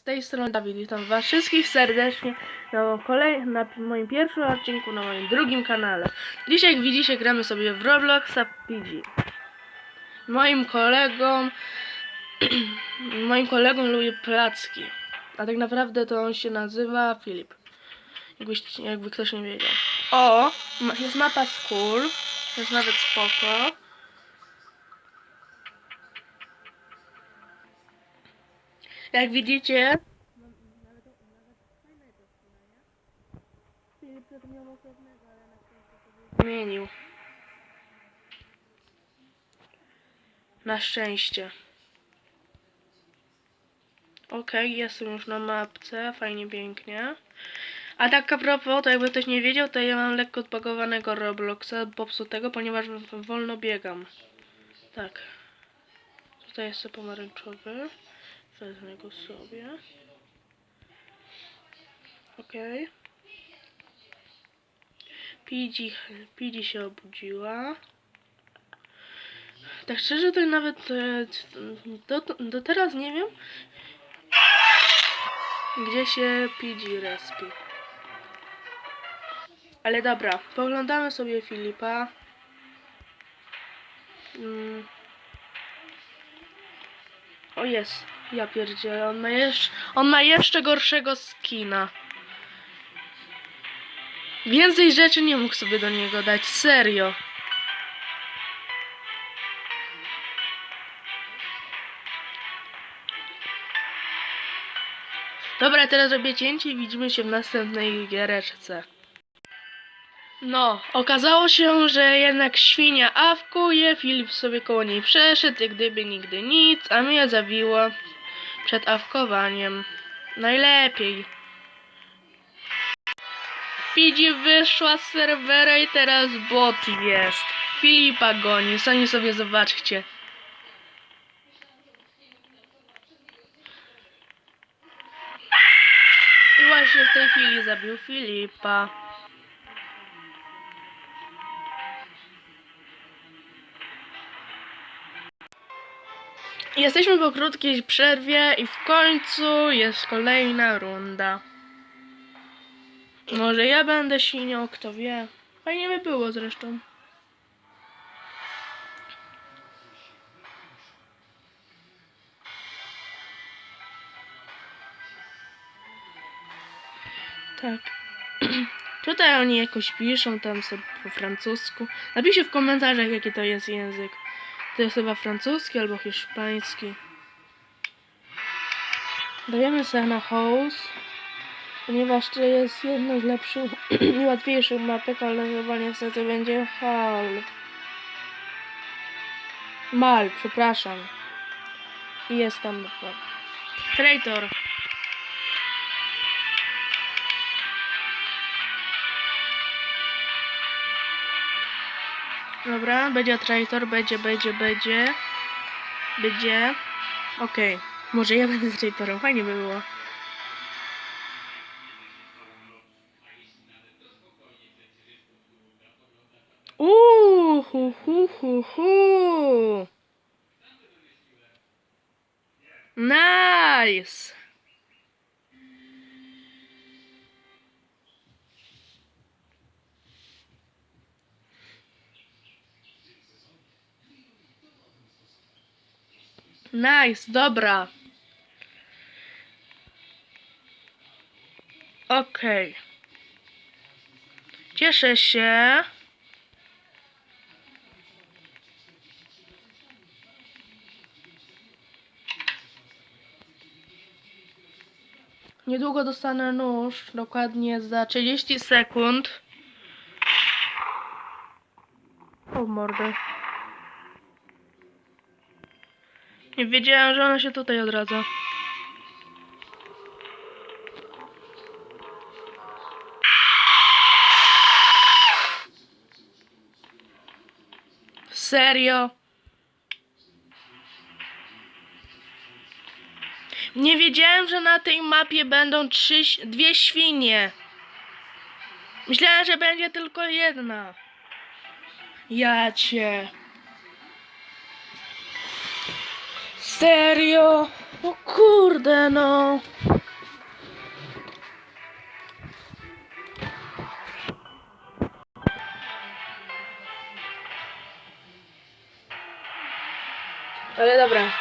z tej strony Dawid, witam was wszystkich serdecznie na, kolej, na moim pierwszym odcinku na moim drugim kanale. Dzisiaj jak widzicie gramy sobie w Robloxa PG. Moim kolegą, moim kolegą lubię placki, a tak naprawdę to on się nazywa Filip. Jakbyś, jakby ktoś nie wiedział. O, jest mapa school, jest nawet spoko. Jak widzicie. Zmienił. Na szczęście. Okej, jestem już na mapce, fajnie, pięknie. A tak a propos, to jakby ktoś nie wiedział, to ja mam lekko odbagowanego Robloxa, popsutego, ponieważ wolno biegam. Tak. Tutaj jest pomarańczowy. Wezmę go sobie. Okej. Pidzi, Pidzi się obudziła. Tak szczerze to nawet e, do, do teraz nie wiem gdzie się Pidzi respi. Ale dobra, poglądamy sobie Filipa. Mm. O jest, ja pierdzielę, on ma, jeszcze, on ma jeszcze gorszego skina. Więcej rzeczy nie mógł sobie do niego dać, serio. Dobra, teraz robię cięcie i widzimy się w następnej giereczce. No, okazało się, że jednak świnia awkuje, Filip sobie koło niej przeszedł, jak gdyby nigdy nic, a mnie zawiło przed awkowaniem. Najlepiej. Fidzi wyszła z serwera i teraz bot jest. Filipa goni, sami sobie zobaczcie. I właśnie w tej chwili zabił Filipa. Jesteśmy po krótkiej przerwie i w końcu jest kolejna runda. Może ja będę sinią, kto wie. Fajnie by było zresztą. Tak. Tutaj oni jakoś piszą tam sobie po francusku. Napiszcie w komentarzach jaki to jest język. To jest chyba francuski albo hiszpański. Dajemy sobie na house. Ponieważ to jest jedno z lepszych i łatwiejszych mapek, ale chyba niestety będzie hal. Mal, przepraszam. I jest tam Traitor. Dobra, będzie traitor, będzie, będzie, będzie. Będzie. Okej. Może ja będę traitorem, fajnie by było. Uuu, hu, hu, hu. Nice. Nice, dobra. Okej. Cieszę się. Niedługo dostanę nóż, dokładnie za 30 sekund. O mordę. Nie wiedziałem, że ona się tutaj odradza. Serio? Nie wiedziałem, że na tej mapie będą trzy, dwie świnie. Myślałem, że będzie tylko jedna. Ja cię. Serio? O kurde, no. Ale dobra.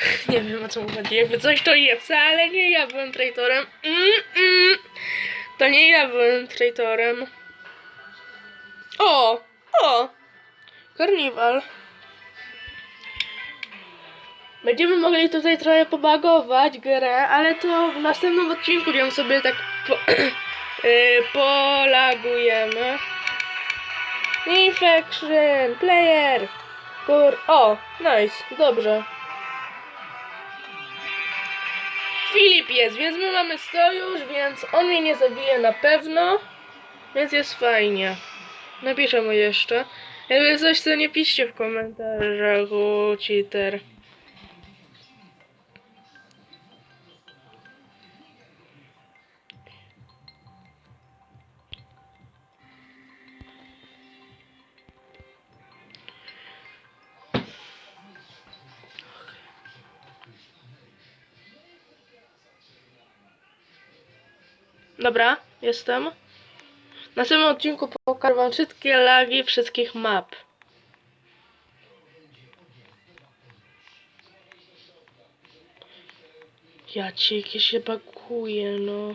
Nie wiem o co mu chodzi. Jakby coś to je, wcale nie ja byłem traitorem. Mm. To nie ja byłem traitorem. O! O! Karniwal. Będziemy mogli tutaj trochę pobagować grę, ale to w następnym odcinku ją sobie tak po, yy, polagujemy. Infection, player. Kur... O, nice, dobrze. Filip jest, więc my mamy sojusz, więc on mnie nie zabije na pewno. Więc jest fajnie. Napiszę mu jeszcze. Jakby coś, to nie piszcie w komentarzach, cheater. Dobra, jestem. W następnym odcinku pokażę wam wszystkie lagi wszystkich map. Ja ci jakieś się bakuję, no.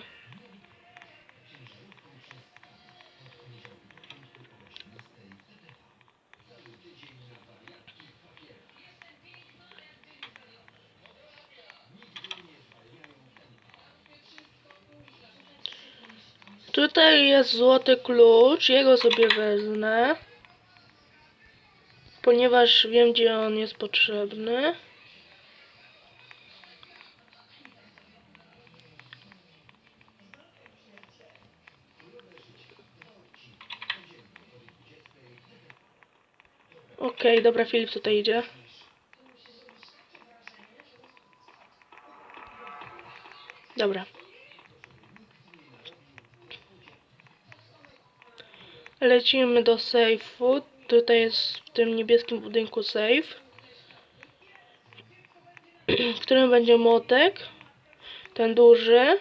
Jest złoty klucz, jego sobie wezmę. Ponieważ wiem, gdzie on jest potrzebny. Okej, dobra, Filip tutaj idzie. Dobra. Lecimy do sejfu. Tutaj jest w tym niebieskim budynku safe. W którym będzie motek. Ten duży.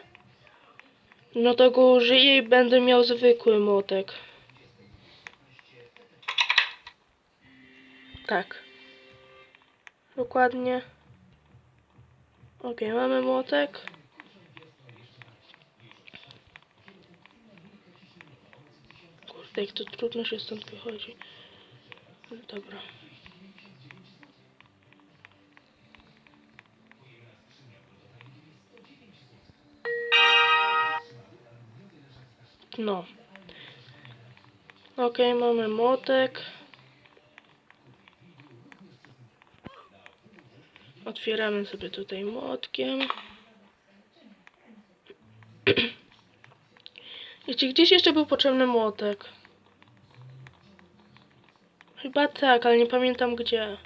No to go użyję i będę miał zwykły motek. Tak. Dokładnie. Ok, mamy młotek. Kurde, jak to trudno się stąd wychodzi. Dobra. No. Ok, mamy młotek. Otwieramy sobie tutaj młotkiem. Wiecie, gdzieś jeszcze był potrzebny młotek. Chyba tak, ale nie pamiętam gdzie.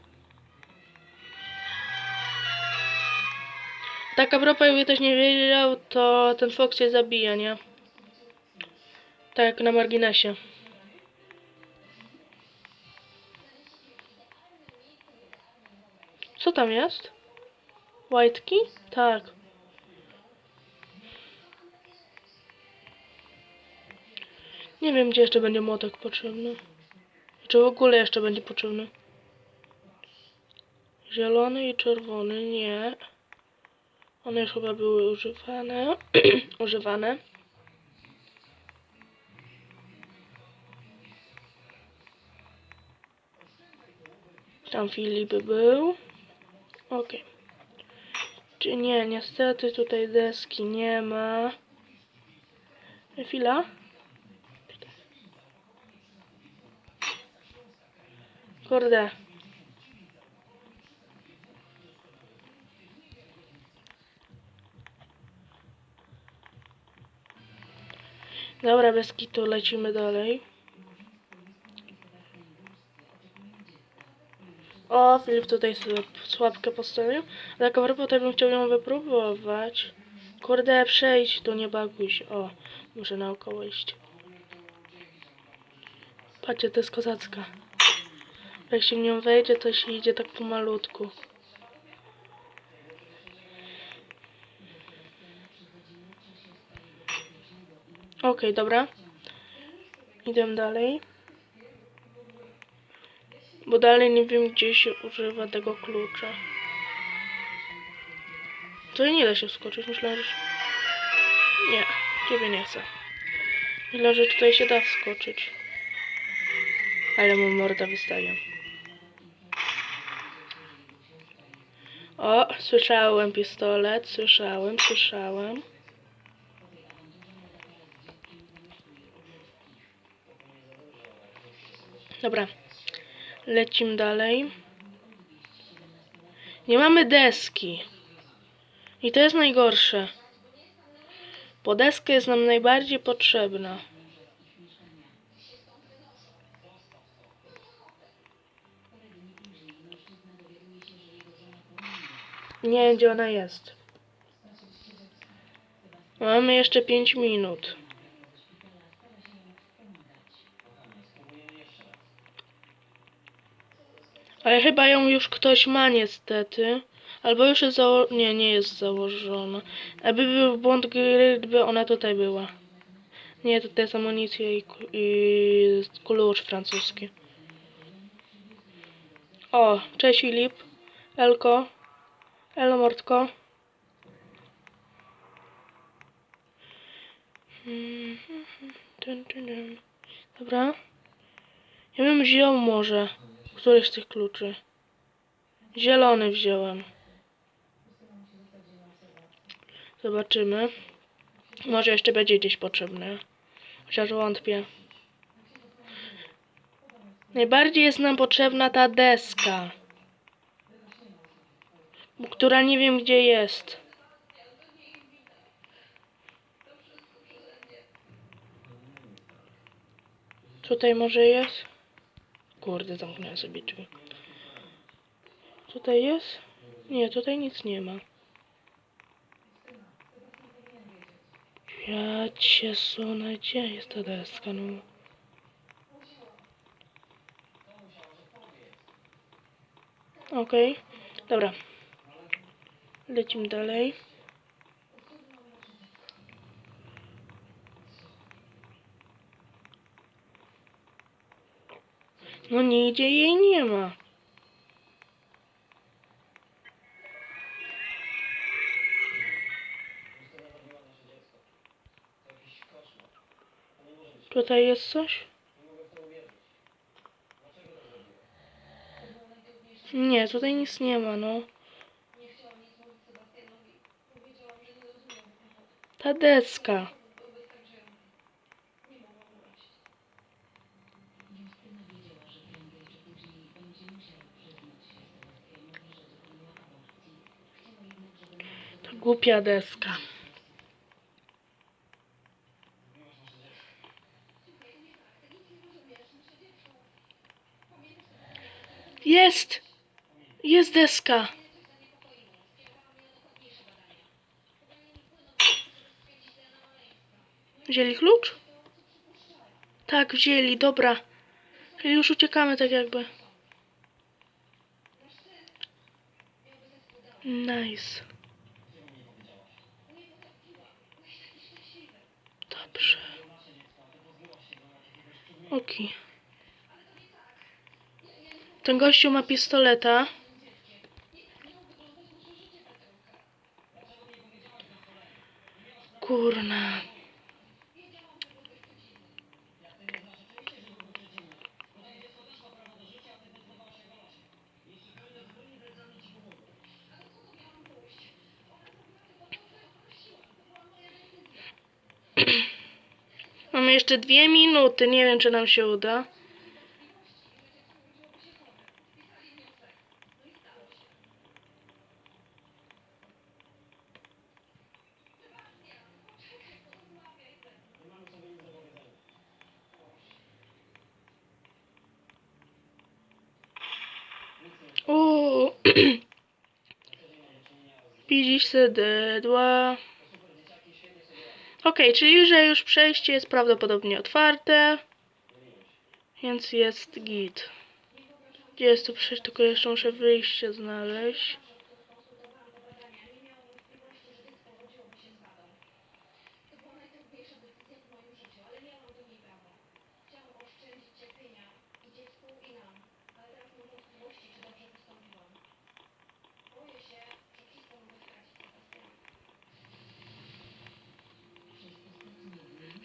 Tak a propos, jakby ktoś nie wiedział, to ten Fox się zabija, nie? Tak, na marginesie. Co tam jest? Key? Tak. Nie wiem, gdzie jeszcze będzie młotek potrzebny. Czy w ogóle jeszcze będzie potrzebny? Zielony i czerwony, nie. One już chyba były używane. używane. Tam Filip był. Ok. Czy nie, niestety tutaj deski nie ma. Chwila. Kurde. Dobra, bez kitu lecimy dalej. O, Filip tutaj sobie słabkę postawił. Ale propos, to bym chciał ją wypróbować. Kurde, przejdź tu, nie baguj się. O, Muszę naokoło iść. Patrzcie, to jest kozacka. Jak się w nią wejdzie, to się idzie tak pomalutku. Okej, dobra. Idę dalej. Bo dalej nie wiem, gdzie się używa tego klucza. To nie da się wskoczyć, myślę, że... Nie, ciebie nie chcę. Myślę, że tutaj się da wskoczyć. Ale mu morda wystaje. O, słyszałem pistolet, słyszałem, słyszałem. Dobra, lecimy dalej. Nie mamy deski. I to jest najgorsze. Bo deska jest nam najbardziej potrzebna. Nie wiem, gdzie ona jest. Mamy jeszcze 5 minut. Ale chyba ją już ktoś ma niestety. Albo już jest zało... Nie, nie jest założona. Aby był błąd gry, gdyby ona tutaj była. Nie, to jest amunicja i, i klucz francuski. O, cześć Filip. Elko. Elo Mordko. Dun, dun, dun. Dobra. Ja bym wziął może któryś z tych kluczy. Zielony wziąłem. Zobaczymy. Może jeszcze będzie gdzieś potrzebny. Chociaż wątpię. Najbardziej jest nam potrzebna ta deska. Która nie wiem gdzie jest. Tutaj może jest? Kurde, zamknąłem sobie drzwi. Tutaj jest? Nie, tutaj nic nie ma. Ja cię sunę, gdzie jest ta deska, no? Okej, dobra. Lecimy dalej. No nigdzie jej nie ma. Tutaj jest coś? Nie, tutaj nic nie ma, no. Deska. Głupia deska. Jest! Jest deska. Wzięli klucz? Tak, wzięli, dobra. Już uciekamy tak jakby. Nice. Dobrze. Okej. Ten gościu ma pistoleta. Kurna. Jeszcze dwie minuty. Nie wiem, czy nam się uda. Uuu. 52 Ok, czyli że już przejście jest prawdopodobnie otwarte. Więc jest git. Gdzie jest to przejście? Tylko jeszcze muszę wyjście znaleźć.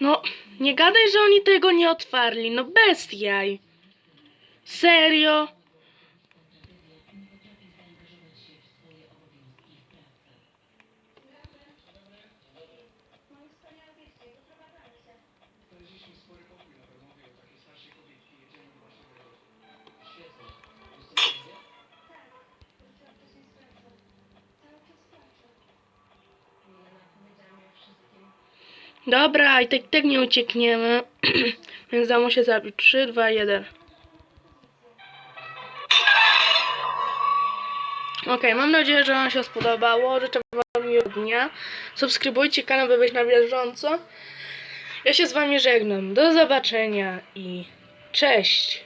No, nie gadaj, że oni tego nie otwarli. No bez jaj. Serio? Dobra, i tak, tak nie uciekniemy. Więc damo się zabić. 3, 2, 1. Okej, mam nadzieję, że Wam się spodobało. Życzę Wam miłego dnia. Subskrybujcie kanał, by być na bieżąco. Ja się z Wami żegnam. Do zobaczenia i cześć.